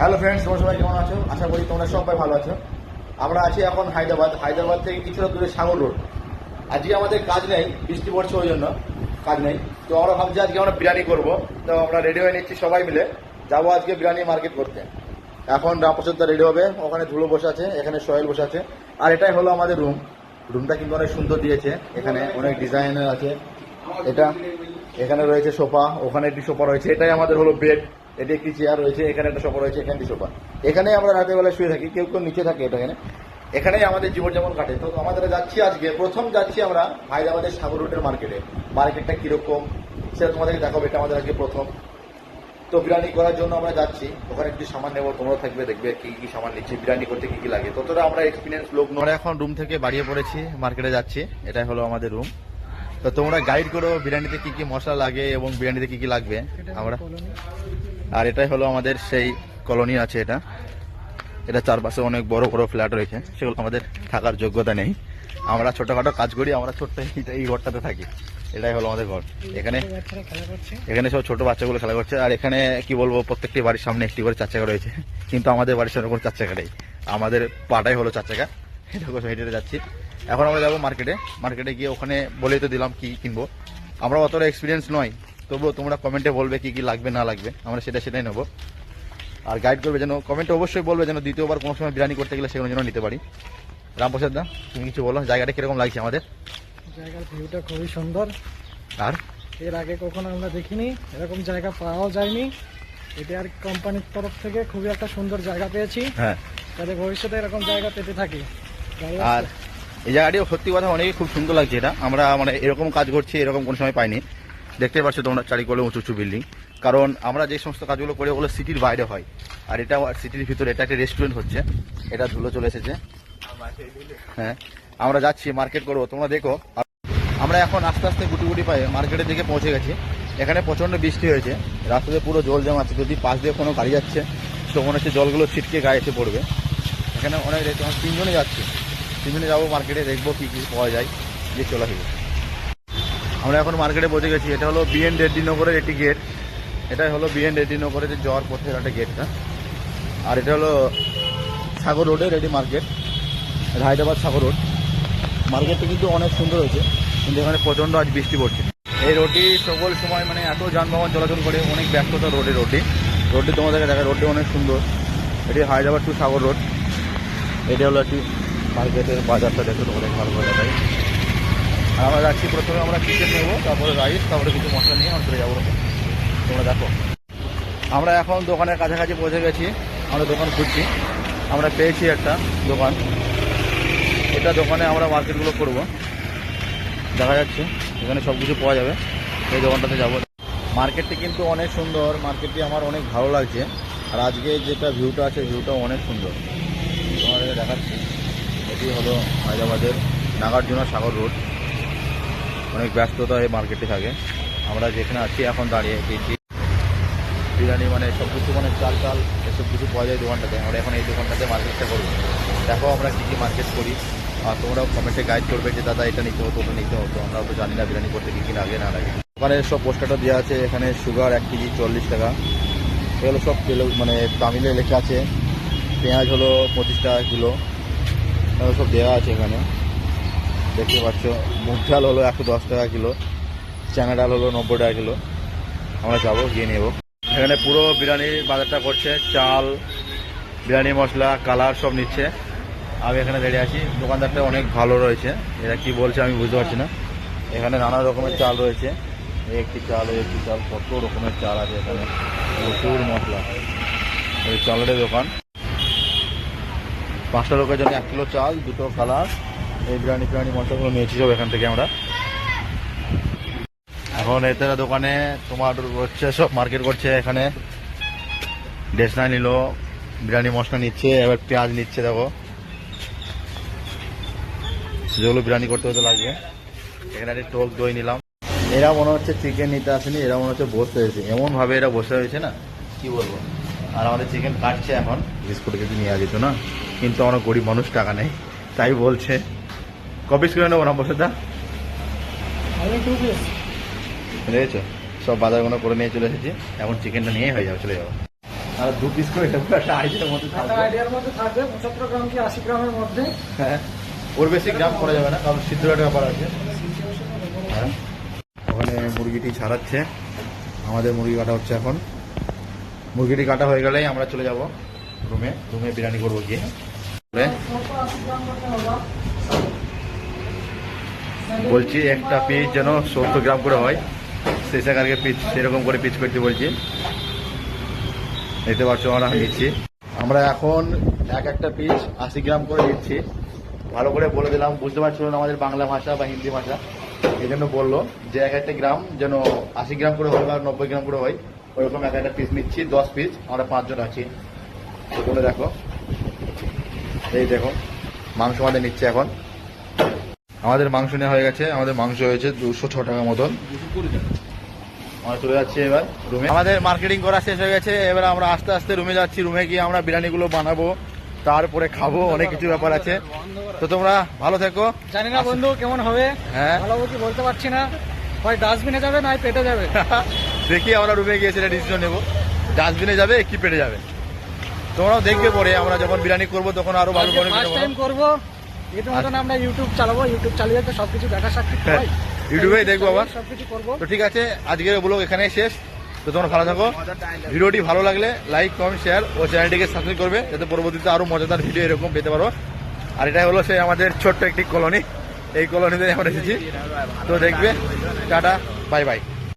Hello friends তোমরা সবাই কেমন আছো? আশা করি তোমরা সবাই ভালো আছো। আমরা আছি এখন হায়দ্রাবাদ। হায়দ্রাবাদ থেকে কিছুটা দূরে সাগর রোড আজকে আমাদের কাজ নেই, বৃষ্টি পড়ছে ওই জন্য, কাজ নেই। তো আমরা ভাবছি আজকে আমরা বিরিয়ানি করব। তো আমরা রেডি হয়ে নিচ্ছি সবাই মিলে। যাব আজকে বিরিয়ানি মার্কেট করতে। এখন রামপ্রসাদটা রেডি হবে। ওখানে ধুলো বসে আছে, এখানে সোহেল বসে আছে। আর এটাই হলো আমাদের রুম রুমটা কিন্তু অনেক সুন্দর দিয়েছে। এখানে অনেক ডিজাইনের আছে। এটা, এখানে রয়েছে সোফা, ওখানে একটি সোফা রয়েছে। এটাই আমাদের হলো বেড এটি একটি চেয়ার রয়েছে এখানে একটা সোফা রয়েছে এখানে একটি সোফা এখানেই আমরা রাতের বেলা শুয়ে থাকি কেউ কেউ নিচে থাকে এটা এখানে। এখানেই আমাদের জীবনযাপন কাটে। তো আমাদের যাচ্ছি আজকে প্রথম যাচ্ছি আমরা হায়দ্রাবাদের সাগর রোডের মার্কেটে মার্কেটটা কীরকম সেটা তোমাদেরকে দেখাবো এটা আমাদের আজকে প্রথম। তো বিরিয়ানি করার জন্য আমরা যাচ্ছি। ওখানে একটু সামান নেব তোমরা থাকবে দেখবে কি কি সামান নিচ্ছি বিরিয়ানি করতে কি কি লাগে। ততটা আমরা এক্সপিরিয়েন্স লোক নয়। আমরা এখন রুম থেকে বাড়িয়ে পড়েছি মার্কেটে যাচ্ছি। এটাই হলো আমাদের রুম তো তোমরা গাইড করো বিরিয়ানিতে কি কি মশলা লাগে এবং বিরিয়ানিতে কি কি লাগবে। আমরা আর এটাই হলো আমাদের সেই কলোনি আছে এটা। এটা চারপাশে অনেক বড় বড় ফ্ল্যাট রয়েছে সেগুলো আমাদের থাকার যোগ্যতা নেই। আমরা ছোটখাটো কাজ করি আমরা ছোট্ট এই- ঘরটাতে থাকি। এটাই হলো আমাদের ঘর। এখানে এখানে সব ছোট বাচ্চাগুলো খেলা করছে। আর এখানে কি বলব প্রত্যেকটি বাড়ির সামনে একটি করে চার চাকা রয়েছে। কিন্তু আমাদের বাড়ির সামনে কোনো চার চাকা নেই। আমাদের পাটাই হলো চার চাকা। হেঁটে হেঁটে যাচ্ছি। এখন আমরা যাব মার্কেটে। মার্কেটে গিয়ে ওখানে বলেই তো দিলাম কি কিনবো। আমরা অতটা এক্সপিরিয়েন্স নয়। তবুও তোমরা কমেন্টে বলবে কি কি লাগবে না লাগবে। আমরা সেটা সেটাই নেব। আর গাইড করবে যেন কমেন্টে অবশ্যই বলবে যেন দ্বিতীয়বার কোনো সময় বিরিয়ানি করতে গেলে সেগুলো যেন নিতে পারি। রামপ্রসাদ দা তুমি কিছু বলো? জায়গাটা কীরকম লাগছে আমাদের? জায়গার ভিউটা খুবই সুন্দর। আর? এর আগে কখনো আমরা দেখিনি এরকম জায়গা পাওয়াও যায়নি। এটা আর কোম্পানির তরফ থেকে খুবই একটা সুন্দর জায়গা পেয়েছি। হ্যাঁ। যাতে ভবিষ্যতে এরকম জায়গা পেতে থাকি। আর এই জায়গাটিও সত্যি কথা অনেকই খুব সুন্দর লাগছে এটা। আমরা মানে এরকম কাজ করছি এরকম কোনো সময় পাইনি। দেখতে পাচ্ছ তোমরা চারিকোলে উঁচু উঁচু বিল্ডিং কারণ আমরা যে সমস্ত কাজগুলো করি, ওগুলো সিটির বাইরে হয়। আর এটা সিটির ভিতরে, এটা একটা রেস্টুরেন্ট হচ্ছে। এটা ধুলো চলে এসেছে। হ্যাঁ আমরা যাচ্ছি মার্কেট করব। তোমরা দেখো, আমরা এখন আস্তে আস্তে গুটি গুটি পায়ে মার্কেটের দিকে পৌঁছে গেছি। এখানে প্রচণ্ড বৃষ্টি হয়েছে। রাস্তাতে পুরো জল জমা আছে যদি পাশ দিয়ে কোনো গাড়ি যাচ্ছে তো মনে হচ্ছে জলগুলো ছিটকে গায়ে এসে পড়বে। এখানে অনেক তিনজনে যাচ্ছি। তিনজনে যাব মার্কেটে দেখব কী কী পাওয়া যায় দিয়ে চলে আসব। আমরা এখন মার্কেটে পৌঁছে গেছি। এটা হলো বিএন রেড্ডি নগরের একটি গেট এটাই হলো বিএন রেড্ডি নগরের যে যাওয়ার পথের একটা গেটটা আর এটা হলো সাগর রোডে রেডি মার্কেট এটা হায়দ্রাবাদ সাগর রোড। মার্কেটটা কিন্তু অনেক সুন্দর হয়েছে, কিন্তু এখানে প্রচণ্ড আজ বৃষ্টি পড়ছে। এই রোডটি সকল সময় মানে এত যানবাহন চলাচল করে, অনেক ব্যস্ততা রোডে, রোডটি। রোডটি তোমাদেরকে দেখা রোডটি অনেক সুন্দর। এটি হায়দ্রাবাদ টু সাগর রোড। এটা হলো একটি মার্কেটের বাজারটা দেখো তোমাদের ভালো করে দেখাই। আমরা যাচ্ছি প্রথমে আমরা চিকেন নেব, তারপরে রাইস তারপরে কিছু মশলা নিয়ে আমরা চলে যাব তোমরা দেখো। আমরা এখন দোকানের কাছাকাছি পৌঁছে গেছি, আমরা দোকান খুঁজছি। আমরা পেয়েছি একটা দোকান। এটা দোকানে আমরা মার্কেটগুলো করব। দেখা যাচ্ছে, এখানে সব কিছু পাওয়া যাবে। এই দোকানটাতে যাব। মার্কেটটি কিন্তু অনেক সুন্দর, মার্কেটটি আমার অনেক ভালো লাগছে। আর আজকে যেটা ভিউটা আছে, ভিউটা অনেক সুন্দর। তোমাদের দেখাচ্ছি। এটি হলো হায়দ্রাবাদের নাগার্জুনা সাগর রোড। অনেক ব্যস্ততা এই মার্কেটে থাকে। আমরা যেখানে আছি এখন দাঁড়িয়ে পেয়েছি বিরিয়ানি মানে সব কিছু মানে চাল চাল এসব কিছু পাওয়া যায় দোকানটাতে। আমরা এখন এই দোকানটাতে মার্কেটটা করব। দেখো আমরা কী কী মার্কেট করি। আর তোমরাও কমেন্টে গাইড করবে যে, দাদা, এটা নিতে হতো, ওটা নিতে হতো। আমরা তো জানি না বিরিয়ানি করতে কী কী লাগে, না লাগে। ওখানে সব পোস্টারটা দেওয়া আছে। এখানে সুগার এক কেজি চল্লিশ টাকা। এগুলো সব তেলে মানে তামিলে লেখা আছে। পেঁয়াজ হলো পঁচিশ টাকা কিলো। সব দেওয়া আছে এখানে। দেখতে পাচ্ছ, মুগ ডাল হলো একশো দশ টাকা কিলো, চানা ডাল হলো নব্বই টাকা কিলো। আমরা যাব, গিয়ে নেব। এখানে পুরো বিরিয়ানির বাজারটা করছে, চাল, বিরিয়ানি মশলা, কালার সব নিচ্ছে। আমি এখানে দাঁড়িয়ে আছি। দোকানদারটা অনেক ভালো রয়েছে। এরা কি বলছে আমি বুঝতে পারছি না। এখানে নানা রকমের চাল রয়েছে। একটি চাল একটি চাল, কত রকমের চাল আছে এখানে। প্রচুর মশলা। এই চালের দোকান। পাঁচটা লোকের জন্য এক কিলো চাল, দুটো কালার। এই বিরিয়ানি ফিরিয়ানি মশলাগুলো নিয়েছি সব এখান থেকে আমরা। এখন এতে দোকানে তোমার হচ্ছে সব মার্কেট করছে, এখানে ডেসনা নিল, বিরিয়ানি মশলা নিচ্ছে, এবার পেঁয়াজ নিচ্ছে, দেখো। যেগুলো বিরিয়ানি করতে হতে লাগবে। এখানে একটা টক দই নিলাম। এরা মনে হচ্ছে চিকেন নিতে আসেনি, এরা মনে হচ্ছে বসতে হয়েছে এমন ভাবে এরা বসে হয়েছে না? কি বলব? আর আমাদের চিকেন কাটছে এখন। বিস্কুট কিছু নিয়ে যেত না? কিন্তু আমরা গরিব মানুষ টাকা নেই, তাই বলছে। কপিস করে নেব না বসে? দা বুঝেছ সব বাজারগুলো করে নিয়ে চলে এসেছি। এখন চিকেনটা নিয়েই হয়ে যাবে চলে যাব। আর দু পিস করে দেবো একটা আইডিয়ার মধ্যে থাকবে। আইডিয়ার মধ্যে থাকবে পঁচাত্তর গ্রাম কি আশি গ্রামের মধ্যে? হ্যাঁ। ওর বেশি গ্রাম করা যাবে না কারণ সিদ্ধ একটা ব্যাপার আছে। হ্যাঁ। ওখানে মুরগিটি ছাড়াচ্ছে। আমাদের মুরগি কাটা হচ্ছে এখন। মুরগিটি কাটা হয়ে গেলেই আমরা চলে যাব রুমে। রুমে বিরিয়ানি করব গিয়ে বলে, আশি গ্রাম করতে হবে বলছি, একটা পিস যেন সত্তর গ্রাম করে হয়। সেই সাকারকে পিচ সেরকম করে পিচ করতে বলছি। দেখতে পাচ্ছ, আমরা নিচ্ছি। আমরা এখন এক একটা পিস আশি গ্রাম করে নিচ্ছি। ভালো করে বলে দিলাম, বুঝতে পারছিল না আমাদের বাংলা ভাষা বা হিন্দি ভাষা। এই জন্য বলল যে এক একটা গ্রাম যেন আশি গ্রাম করে হয় বা নব্বই গ্রাম করে হয়, ওইরকম এক একটা পিস নিচ্ছি, দশ পিস আমরা পাঁচজন আছি। বলে দেখো। এই দেখো মাংস আমাদের নিচ্ছে এখন। আমাদের মাংস নেওয়া হয়ে গেছে। আমাদের মাংস হয়েছে দুশো ছ টাকা মতন। আমরা চলে যাচ্ছি এবার রুমে আমাদের মার্কেটিং করা শেষ হয়ে গেছে। এবার আমরা আস্তে আস্তে রুমে যাচ্ছি। রুমে গিয়ে আমরা বিরিয়ানিগুলো বানাবো। তারপরে খাব। অনেক কিছু ব্যাপার আছে। তো তোমরা ভালো থেকো। জানি না বন্ধু কেমন হবে? হ্যাঁ। ভালো কি বলতে পারছি না। হয় ডাস্টবিনে যাবে না পেটে যাবে। দেখি আমরা রুমে গিয়ে সেটা ডিসিশন নেব। ডাস্টবিনে যাবে কি পেটে যাবে? তোমরাও দেখবে পরে। আমরা যখন বিরিয়ানি করব তখন আরও ভালো করে করব। এর মতন আমরা ইউটিউব চালাবো ইউটিউব চালিয়ে তো সবকিছু দেখা সাক্ষী হ্যাঁ, ইউটিউবেই দেখব আবার। সবকিছু করব। তো ঠিক আছে আজকের ব্লগ এখানেই শেষ। তো তোমরা ভালো থাকো। ভিডিওটি ভালো লাগলে লাইক কমেন্ট শেয়ার ও চ্যানেলটিকে সাবস্ক্রাইব করবে যাতে পরবর্তীতে আরও মজাদার ভিডিও এরকম পেতে পারো। আর এটাই হলো সেই আমাদের ছোট্ট একটি কলোনি এই কলোনিতে আমরা এসেছি। তো দেখবে টাটা বাই বাই